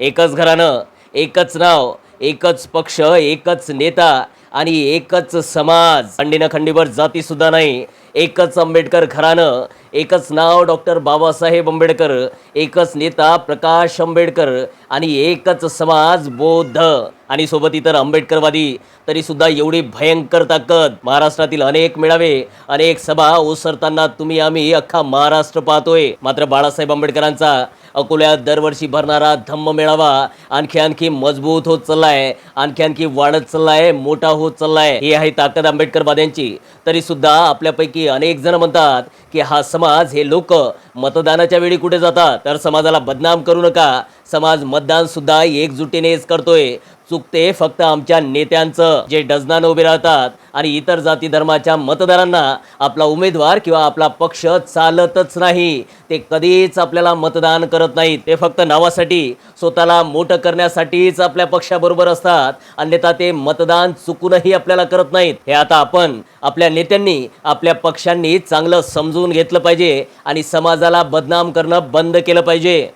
एकच घराणं एकच नाव एकच पक्ष एकच नेता आणि एकच समाज. खंडीनं खंडीवर जाती सुद्धा नाही एकच आंबेडकर घराणं एकच नाव डॉक्टर बाबासाहेब आंबेडकर एकच नेता प्रकाश आंबेडकर आणि एकच समाज बौद्ध. आणि सोबत इतर आंबेडकरवादी तरी सुद्धा एवढी भयंकर ताकद. महाराष्ट्रातील अनेक मेळावे अनेक सभा ओसरताना तुम्ही आम्ही अख्खा महाराष्ट्र पाहतोय. मात्र बाळासाहेब आंबेडकरांचा अकोल्यात दरवर्षी भरणारा धम्म मेळावा आणखी आणखी मजबूत होत चाललाय. आणखी आणखी वाढत चाललाय मोठा होत चाललाय. हे आहे ताकद आंबेडकरवाद्यांची तरी सुद्धा आपल्यापैकी अनेक जण म्हणतात की हा समाज हे लोक मतदानाच्या वेळी कुठे जातात? तर समाजाला बदनाम करू नका. समाज मतदान सुद्धा एकजुटीनेच करतोय. चुकते फक्त आमच्या नेत्यांचं जे डजनानं उभे राहतात आणि इतर जाती धर्माच्या मतदारांना आपला उमेदवार किंवा आपला पक्ष चालतच नाही. ते कधीच आपल्याला मतदान करत नाहीत. ते फक्त नावासाठी स्वतःला मोठं करण्यासाठीच आपल्या पक्षाबरोबर असतात. अन्यथा ते मतदान चुकूनही आपल्याला करत नाहीत. हे आता आपण आपल्या नेत्यांनी आपल्या पक्षांनी चांगलं समजून समजून घेतलं पाहिजे आणि समाजाला बदनाम करणं बंद केलं पाहिजे.